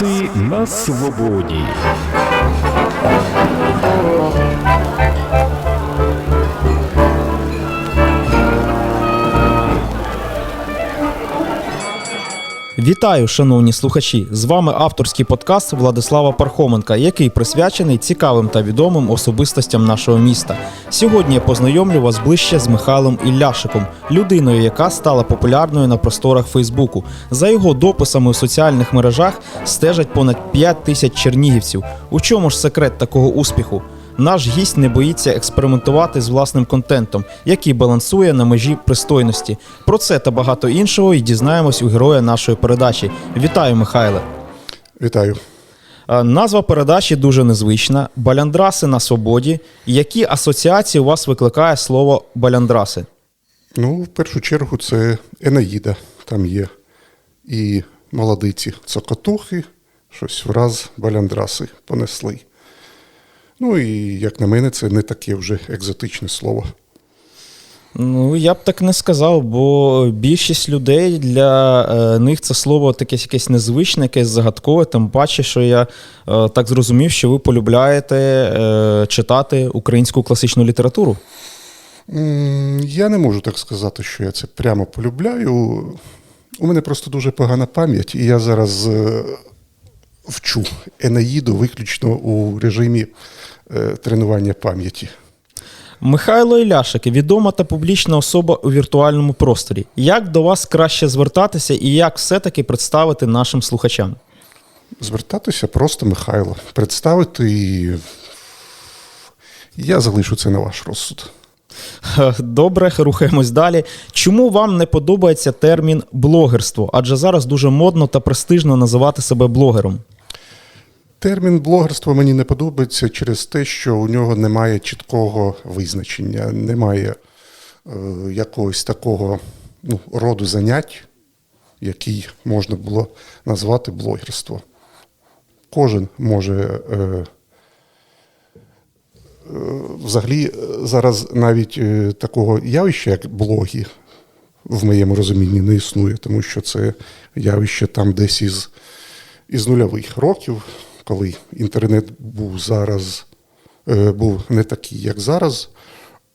Баляндраси на свободі. Вітаю, шановні слухачі! З вами авторський подкаст Владислава Пархоменка, який присвячений цікавим та відомим особистостям нашого міста. Сьогодні я познайомлю вас ближче з Михайлом Ілляшиком, людиною, яка стала популярною на просторах Фейсбуку. За його дописами у соціальних мережах стежать понад 5 тисяч чернігівців. У чому ж секрет такого успіху? Наш гість не боїться експериментувати з власним контентом, який балансує на межі пристойності. Про це та багато іншого і дізнаємось у героя нашої передачі. Вітаю, Михайле! Вітаю. Назва передачі дуже незвична. Баляндраси на свободі. Які асоціації у вас викликає слово баляндраси? Ну, в першу чергу, це Енаїда там є. І молодиці цокотухи, щось враз баляндраси понесли. Ну і, як на мене, це не таке вже екзотичне слово. Ну, я б так не сказав, бо більшість людей для е, них це слово таке якесь незвичне, якесь загадкове. Тим паче, що я е, так зрозумів, що ви полюбляєте е, читати українську класичну літературу. Я не можу так сказати, що я це прямо полюбляю. У мене просто дуже погана пам'ять, і я зараз вчу Енаїду виключно у режимі тренування пам'яті. Михайло Іляшик, відома та публічна особа у віртуальному просторі. Як до вас краще звертатися і як все-таки представити нашим слухачам? Звертатися просто Михайло. Представити і я залишу це на ваш розсуд. Е, Добре, рухаємось далі. Чому вам не подобається термін блогерство? Адже зараз дуже модно та престижно називати себе блогером. Термін блогерство мені не подобається через те, що у нього немає чіткого визначення, немає е, якогось такого ну, роду занять, який можна було назвати блогерство. Кожен може. Е, е, Взагалі, е, зараз навіть е, такого явища, як блоги, в моєму розумінні не існує, тому що це явище там десь із, із нульових років, коли інтернет був зараз, е, був не такий, як зараз.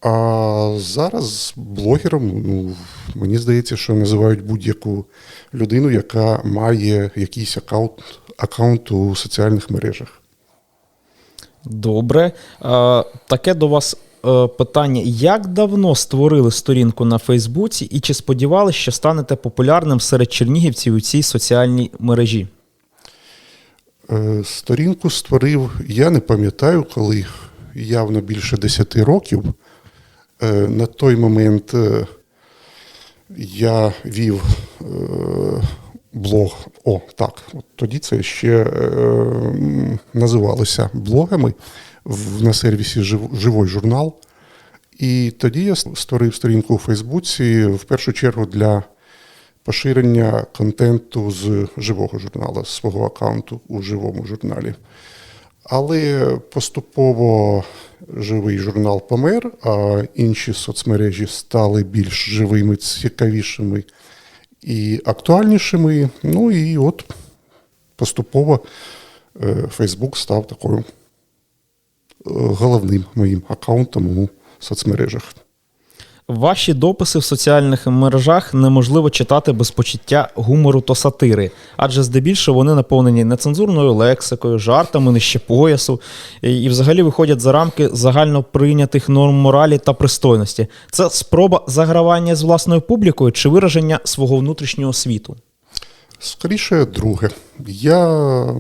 А зараз блогером, ну, мені здається, що називають будь-яку людину, яка має якийсь аккаунт, аккаунт у соціальних мережах. Добре. Таке до вас е, питання: як давно створили сторінку на Фейсбуці і чи сподівалися, що станете популярним серед чернігівців у цій соціальній мережі? Е, Сторінку створив, я не пам'ятаю, коли явно більше 10 років. Е, На той момент е, я вів блог. О, так, от тоді це ще називалося блогами на сервісі «Жив- Живой журнал. І тоді я створив сторінку у Фейсбуці в першу чергу для поширення контенту з живого журналу, з свого аккаунту у живому журналі. Але поступово живий журнал помер, а інші соцмережі стали більш живими, цікавішими і актуальнішими. Ну і от поступово Фейсбук став такою е, головним моїм аккаунтом у соцмережах. Ваші дописи в соціальних мережах неможливо читати без почуття гумору та сатири, адже здебільшого вони наповнені нецензурною лексикою, жартами нижче поясу і взагалі виходять за рамки загально прийнятих норм моралі та пристойності. Це спроба загравання з власною публікою чи вираження свого внутрішнього світу. Скоріше, друге. Я,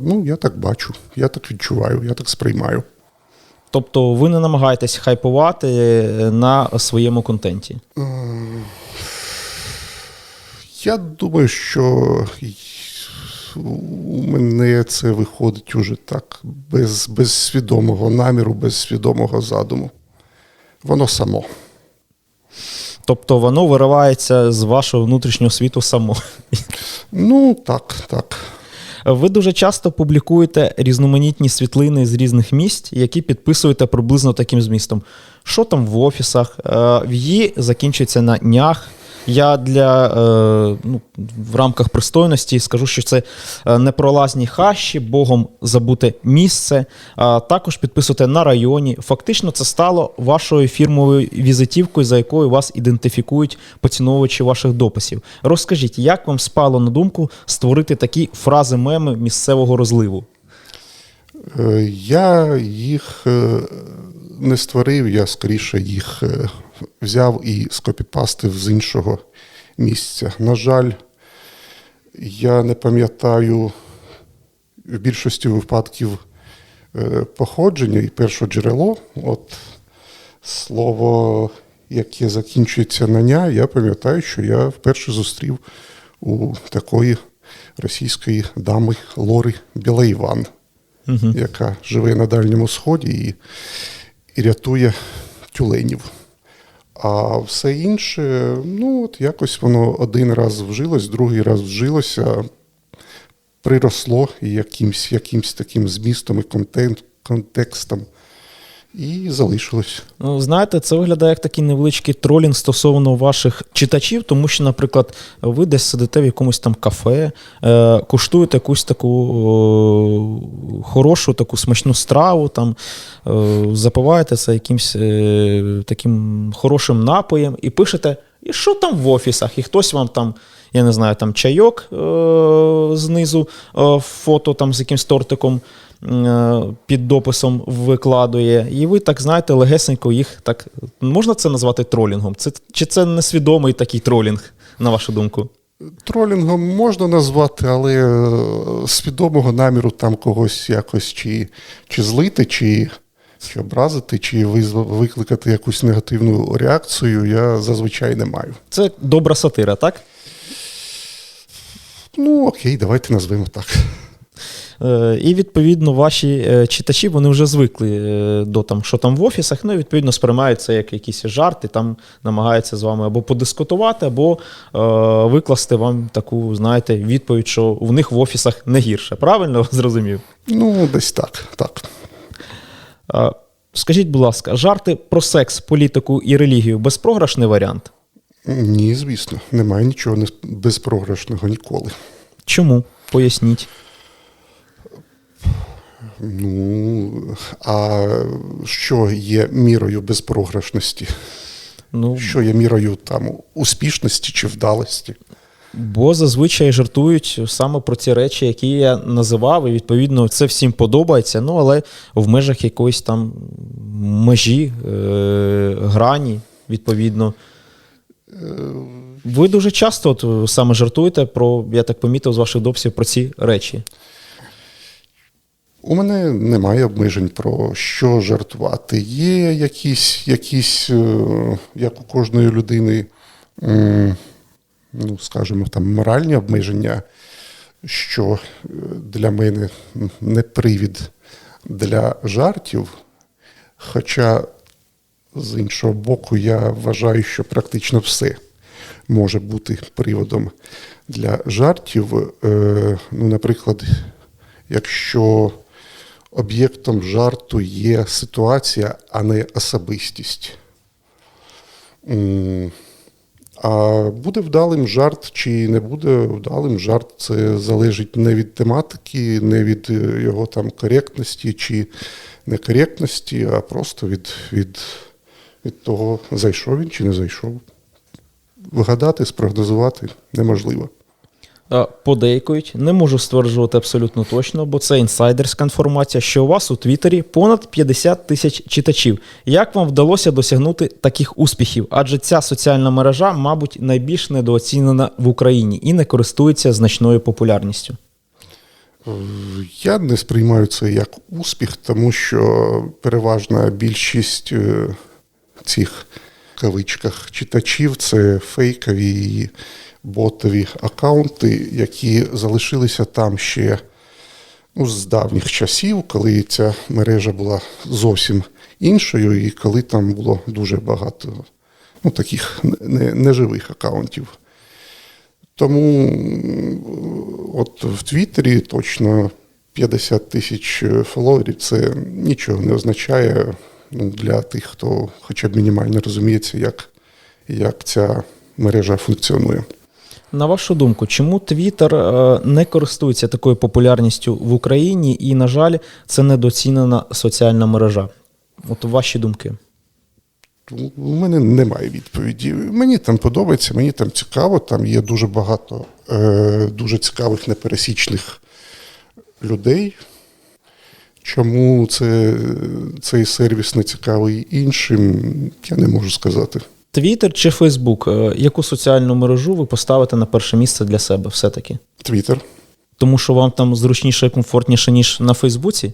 ну, я так бачу, я так відчуваю, я так сприймаю. Тобто ви не намагаєтесь хайпувати е, на своєму контенті. Я думаю, що у мене це виходить уже так, без, без свідомого наміру, без свідомого задуму. Воно само. Тобто воно виривається з вашого внутрішнього світу само. Ну, так, так. Ви дуже часто публікуєте різноманітні світлини з різних місць, які підписуєте приблизно таким змістом. Що там в офісах, е, в її закінчується на нях. Я для е, ну, в рамках пристойності скажу, що це е, непролазні хащі, Богом забуте місце. А також підписуйте на районі. Фактично, це стало вашою фірмовою візитівкою, за якою вас ідентифікують поціновувачі ваших дописів. Розкажіть, як вам спало на думку створити такі фрази меми місцевого розливу? Е, Я їх е, не створив, я скоріше їх взяв і скопіпастив з іншого місця. На жаль, я не пам'ятаю в більшості випадків е, походження і перше джерело. От слово, яке закінчується на ня, я пам'ятаю, що я вперше зустрів у такої російської дами Лори Білаїван, яка живе на Дальньому Сході і, і рятує тюленів. А все інше, ну от якось воно один раз вжилось, другий раз вжилося, приросло якимсь, якимсь таким змістом і контент, контекстом, і залишилось. Ну, знаєте, це виглядає як такий невеличкий тролінг стосовно ваших читачів, тому що, наприклад, ви десь сидите в якомусь там кафе, е, куштуєте якусь таку о, хорошу, таку смачну страву, там, е, запиваєте це якимсь е, таким хорошим напоєм і пишете, і що там в офісах, і хтось вам там. Я не знаю, там чайок е- знизу, е- фото там з якимсь тортиком е- під дописом викладує. І ви так знаєте, легесенько їх так. Можна це назвати тролінгом? Це, чи це несвідомий такий тролінг, на вашу думку? Тролінгом можна назвати, але е, свідомого наміру там когось якось чи, чи злити, чи, чи образити, чи викликати якусь негативну реакцію, я зазвичай не маю. Це добра сатира, так? Ну, окей, давайте назвемо так. Е, І відповідно ваші е, читачі вони вже звикли е, до там, що там в офісах, ну і відповідно сприймають це як якісь жарти, там намагаються з вами або подискутувати, або викласти вам таку, знаєте, відповідь, що в них в офісах не гірше. Правильно зрозумів? Ну, десь так. так. Скажіть, будь ласка, жарти про секс, політику і релігію безпрограшний варіант? Ні, звісно, немає нічого безпрограшного ніколи. Чому? Поясніть. Ну, а що є мірою безпрограшності? Ну, Що є мірою там успішності чи вдалості? Бо зазвичай жартують саме про ці речі, які я називав, і відповідно це всім подобається. Ну але в межах якоїсь там межі, е- грані, відповідно. Ви дуже часто от, саме жартуєте про, я так помітив з ваших дописів, про ці речі. У мене немає обмежень про що жартувати. Є якісь, якісь е, як у кожної людини, ну, скажімо, там моральні обмеження, що е, для мене не привід для жартів. Хоча, з іншого боку, я вважаю, що практично все може бути приводом для жартів. Е, Ну, наприклад, якщо об'єктом жарту є ситуація, а не особистість. А буде вдалим жарт чи не буде вдалим жарт, це залежить не від тематики, не від е, його там коректності чи некоректності, а просто від, від, від того, зайшов він чи не зайшов. Вгадати, спрогнозувати неможливо. Е, Подейкують, не можу стверджувати абсолютно точно, бо це інсайдерська інформація, що у вас у Твіттері понад 50 тисяч читачів. Як вам вдалося досягнути таких успіхів? Адже ця соціальна мережа, мабуть, найбільш недооцінена в Україні і не користується значною популярністю. Я не сприймаю це як успіх, тому що переважна більшість е, цих кавичках читачів це фейкові ботові акаунти, які залишилися там ще ну, з давніх часів, коли ця мережа була зовсім іншою, і коли там було дуже багато ну, таких не- неживих акаунтів. Тому от в Твіттері точно 50 тисяч фоловерів це нічого не означає ну, для тих, хто хоча б мінімально розуміється, як, як ця мережа функціонує. На вашу думку, чому Твіттер е, не користується такою популярністю в Україні, і, на жаль, це недооцінена соціальна мережа? От ваші думки. У мене немає відповіді. Мені там подобається, мені там цікаво, там є дуже багато е, дуже цікавих непересічних людей. Чому це, цей сервіс не цікавий іншим, я не можу сказати. Твіттер чи Фейсбук? Е, Яку соціальну мережу ви поставите на перше місце для себе все-таки? Твіттер. Тому що вам там зручніше і комфортніше, ніж на Фейсбуці?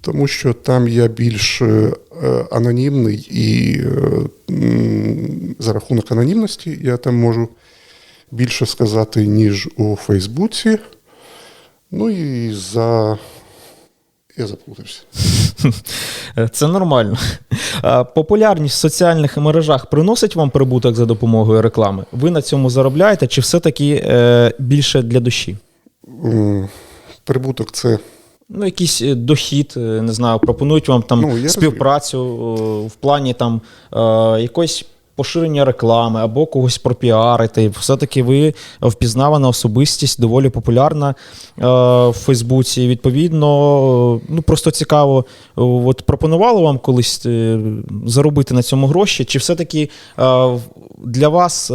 Тому що там я більш е, е, анонімний і за рахунок анонімності я там можу більше сказати, ніж у Фейсбуці. Ну і за. Я заплутався. Це нормально. Популярність в соціальних мережах приносить вам прибуток за допомогою реклами? Ви на цьому заробляєте, чи все-таки е, більше для душі? Прибуток це Ну, якийсь е, дохід, е, не знаю, пропонують вам там Ну, співпрацю розумію. в плані там е, якоїсь поширення реклами або когось пропіарити. Все-таки ви впізнавана особистість, доволі популярна е, в Фейсбуці. Відповідно, е, ну просто цікаво, е, от пропонувало вам колись заробити на цьому гроші, чи все-таки для вас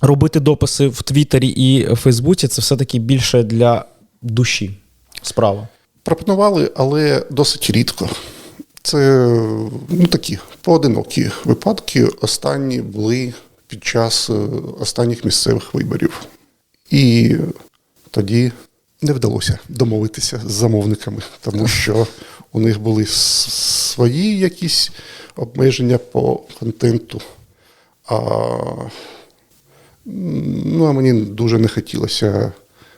робити дописи в Твіттері і Фейсбуці це все-таки більше для душі справа? пропонували, але досить рідко. Це ну, такі поодинокі випадки. Останні були під час е, останніх місцевих виборів. І тоді не вдалося домовитися з замовниками, тому що у них були свої якісь обмеження по контенту. А, ну, а мені дуже не хотілося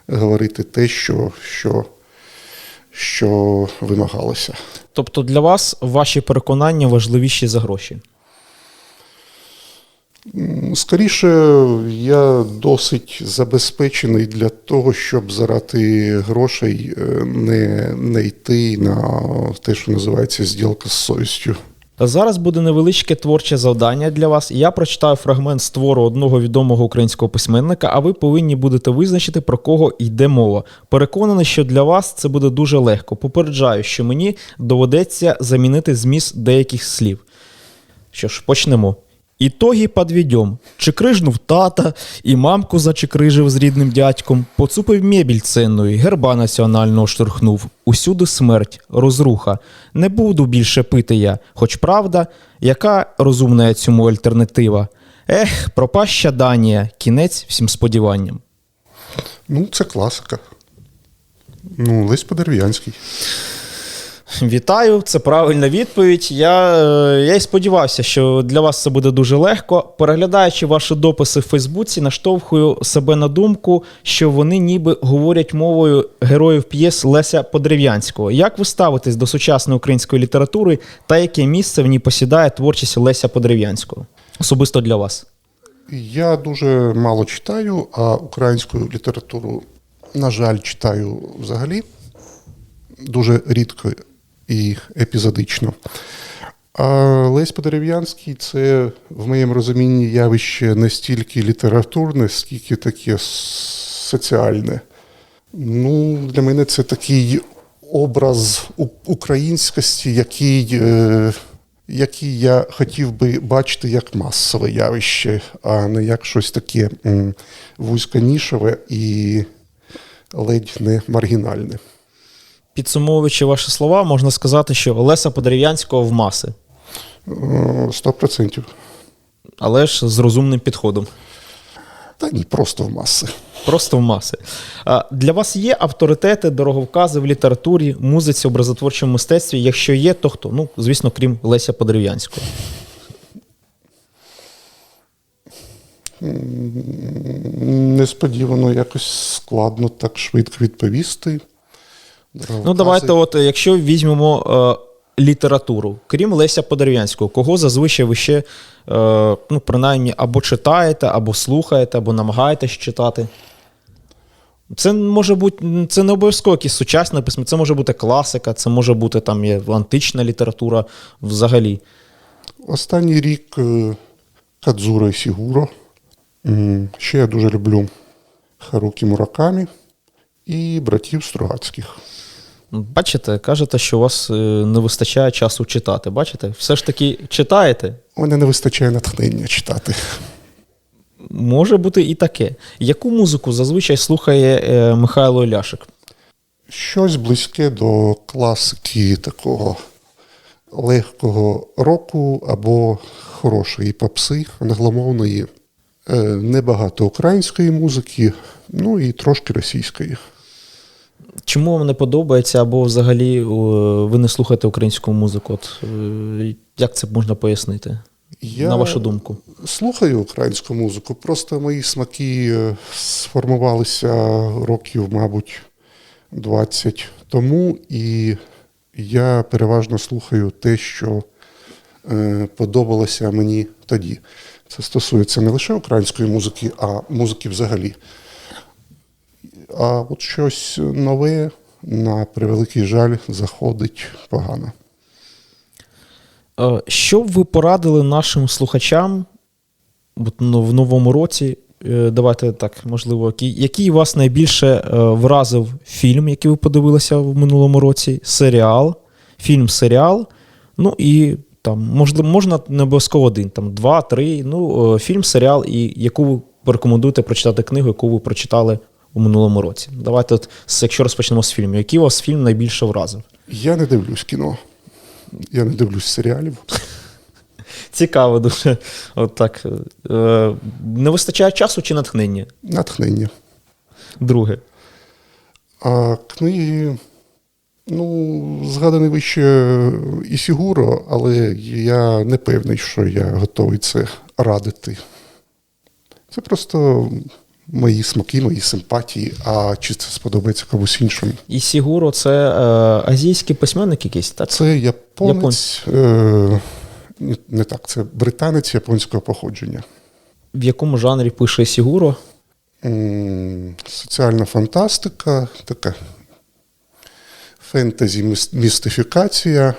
говорити те, що, що, що вимагалося. Тобто для вас ваші переконання важливіші за гроші. Скоріше, я досить забезпечений для того, щоб заради грошей е, не, не йти на те, що називається зділка з совістю. Зараз буде невеличке творче завдання для вас. Я прочитаю фрагмент з твору одного відомого українського письменника, а ви повинні будете визначити, про кого йде мова. Переконаний, що для вас це буде дуже легко. Попереджаю, що мені доведеться замінити зміст деяких слів. Що ж, почнемо. Ітоги подведем. Чекрижнув тата, і мамку зачекрижив з рідним дядьком, поцупив мебіль ценної, герба національного штурхнув. Усюди смерть, розруха. Не буду більше пити я, хоч правда, яка розумна цьому альтернатива. Ех, пропаща Данія, кінець всім сподіванням. Ну, це класика. Ну, Лесь Подерв'янський. Вітаю, це правильна відповідь. Я, е, я й сподівався, що для вас це буде дуже легко. Переглядаючи ваші дописи в Фейсбуці, наштовхую себе на думку, що вони ніби говорять мовою героїв п'єс Леся Подрев'янського. Як ви ставитесь до сучасної української літератури та яке місце в ній посідає творчість Леся Подрев'янського? Особисто для вас. Я дуже мало читаю, а українську літературу, на жаль, читаю взагалі дуже рідко і епізодично. А Лесь Подерев'янський це, в моєму розумінні, явище не стільки літературне, скільки таке соціальне. Ну, для мене це такий образ українськості, який, е, який я хотів би бачити як масове явище, а не як щось таке вузьконішеве і ледь не маргінальне. Підсумовуючи ваші слова, можна сказати, що Леса Подрев'янського в маси, Е, Сто процентів. але ж з розумним підходом. Та ні, просто в маси. Просто в маси. А Для вас є авторитети, дороговкази в літературі, музиці, образотворчому мистецтві? Якщо є, то хто? Ну, звісно, крім Леся Подерев'янського. Несподівано якось складно так швидко відповісти. Ну, давайте, от е, якщо візьмемо е, літературу, крім Леся Подерев'янського, кого зазвичай ви ще, е, ну, принаймні, або читаєте, або слухаєте, або намагаєтесь читати? Це може бути, це не обов'язково якісь сучасне письмо, це може бути класика, це може бути там є антична література взагалі. Останній рік е, Кадзуро і Сігуро Ще я дуже люблю Харукі Муракамі і братів Стругацьких. Бачите, кажете, що у вас е, не вистачає часу читати. Бачите, все ж таки читаєте. У мене не вистачає натхнення читати. Може бути і таке. Яку музику зазвичай слухає е, Михайло Ляшик? Щось близьке до класики такого легкого року або хорошої попси англомовної, Е, небагато української музики, ну і трошки російської. Чому вам не подобається, або взагалі е, ви не слухаєте українську музику? От, е, як це можна пояснити? Я На вашу думку? слухаю українську музику, просто мої смаки е, сформувалися років, мабуть, 20 тому, і я переважно слухаю те, що подобалося мені тоді. Це стосується не лише української музики, а музики взагалі. А от щось нове, на превеликий жаль, заходить погано. Е, Що б ви порадили нашим слухачам в новому році? Е, Давайте так, можливо, який, вас найбільше е, вразив фільм, який ви подивилися в минулому році, серіал, фільм-серіал, ну і там, можливо, можна не обов'язково один, там два, три, ну, фільм, серіал, і яку ви порекомендуєте прочитати книгу, яку ви прочитали у минулому році. Давайте, от, якщо розпочнемо з фільму, який вас фільм найбільше вразив? Я не дивлюсь кіно. Я не дивлюсь серіалів. Цікаво дуже. От так. Е, не вистачає часу чи натхнення? Натхнення. Друге. А книги, ну, згаданий вище Ісігуро, але я не певний, що я готовий це радити. Це просто мої смаки, мої симпатії, а чи це сподобається комусь іншому. І Сігуро це е, азійський письменник якийсь, так? Це японець, е, не так, це британець японського походження. В якому жанрі пише Сігуро? М, Соціальна фантастика, така фентезі, міс- містифікація.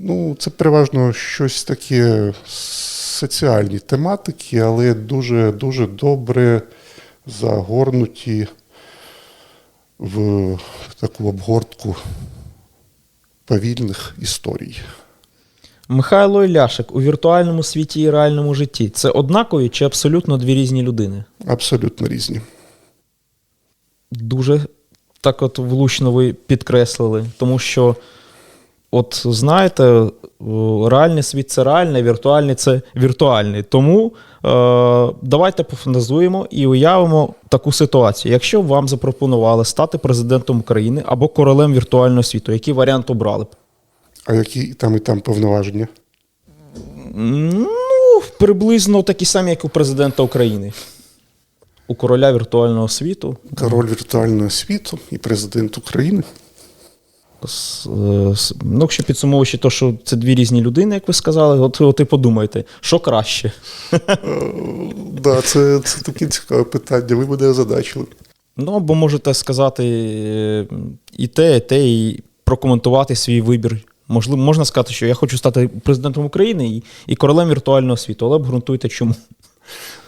Ну, це переважно щось таке соціальні тематики, але дуже дуже добре загорнуті в таку обгортку повільних історій. Михайло Іляшик у віртуальному світі і реальному житті це однакові чи абсолютно дві різні людини? Абсолютно різні. Дуже так от влучно ви підкреслили, тому що, от знаєте, е, реальний світ це реальний, віртуальний це віртуальний. Тому е, давайте пофантазуємо і уявимо таку ситуацію. Якщо б вам запропонували стати президентом України або королем віртуального світу, який варіант обрали б? А які там і там повноваження? Ну, приблизно такі самі, як у президента України. У короля віртуального світу. Король віртуального світу і президент України. Е, Ну, якщо підсумовуючи те, що це дві різні людини, як ви сказали, от, от і подумайте, що краще. Да, це, це таке цікаве питання. Ви мене озадачили. Ну, або можете сказати е, і те, і те, і прокоментувати свій вибір. Можливо, можна сказати, що я хочу стати президентом України і, і королем віртуального світу, але обґрунтуйте чому.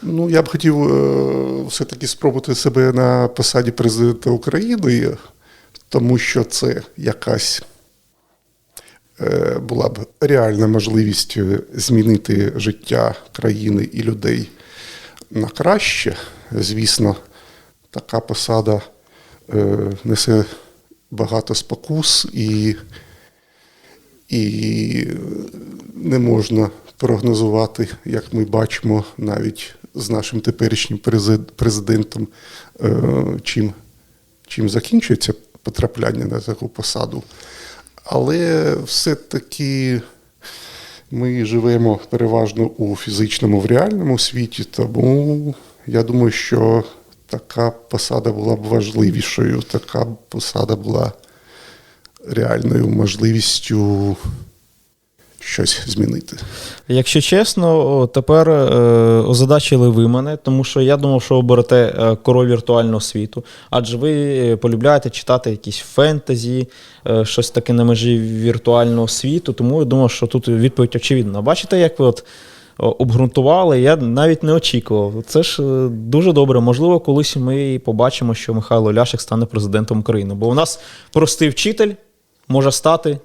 Ну, я б хотів е, все-таки спробувати себе на посаді президента України, тому що це якась е, була б реальна можливість е, змінити життя країни і людей на краще. Звісно, така посада е, несе багато спокус і, і не можна прогнозувати, як ми бачимо, навіть з нашим теперішнім президентом, чим, чим закінчується потрапляння на таку посаду. Але все-таки ми живемо переважно у фізичному, в реальному світі, тому я думаю, що така посада була б важливішою, така посада була реальною можливістю щось змінити. Якщо чесно, тепер е, озадачили ви мене, тому що я думав, що оберете е, король віртуального світу. Адже ви е, полюбляєте читати якісь фентезі, щось таке на межі віртуального світу. Тому я думав, що тут відповідь очевидна. Бачите, як ви от обґрунтували. Я навіть не очікував. Це ж дуже добре. Можливо, колись ми побачимо, що Михайло Ляшик стане президентом України. Бо у нас простий вчитель може стати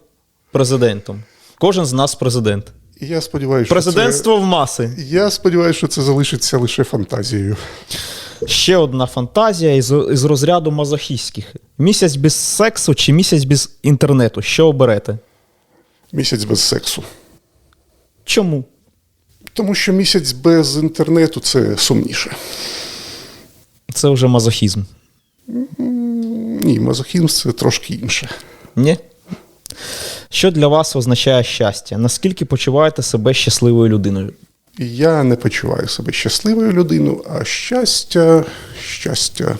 президентом. Кожен з нас президент. Я сподіваюся, що Президентство в маси. я сподіваюся, що це залишиться лише фантазією. Ще одна фантазія із, із розряду мазохістських. Місяць без сексу чи місяць без інтернету. Що оберете? Місяць без сексу. Чому? Тому що місяць без інтернету це сумніше. Це вже мазохізм. Ні, мазохізм це трошки інше. Ні? Що для вас означає щастя? Наскільки почуваєте себе щасливою людиною? Я не почуваю себе щасливою людиною, а щастя, щастя.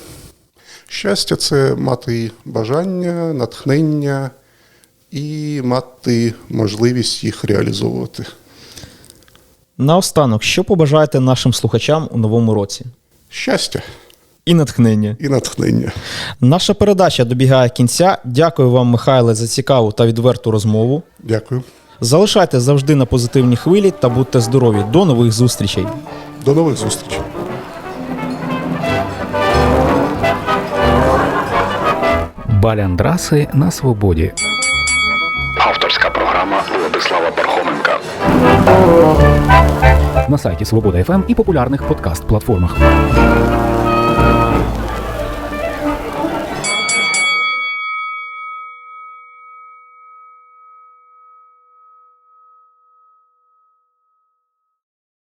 Щастя це мати бажання, натхнення і мати можливість їх реалізовувати. Наостанок, що побажаєте нашим слухачам у новому році? Щастя І натхнення. і натхнення. Наша передача добігає кінця. Дякую вам, Михайле, за цікаву та відверту розмову. Дякую. Залишайте завжди на позитивній хвилі та будьте здорові. До нових зустрічей. До нових зустрічей. Баляндраси на свободі. Авторська програма Владислава Пархоменка. На сайті Свобода ФМ і популярних подкаст-платформах.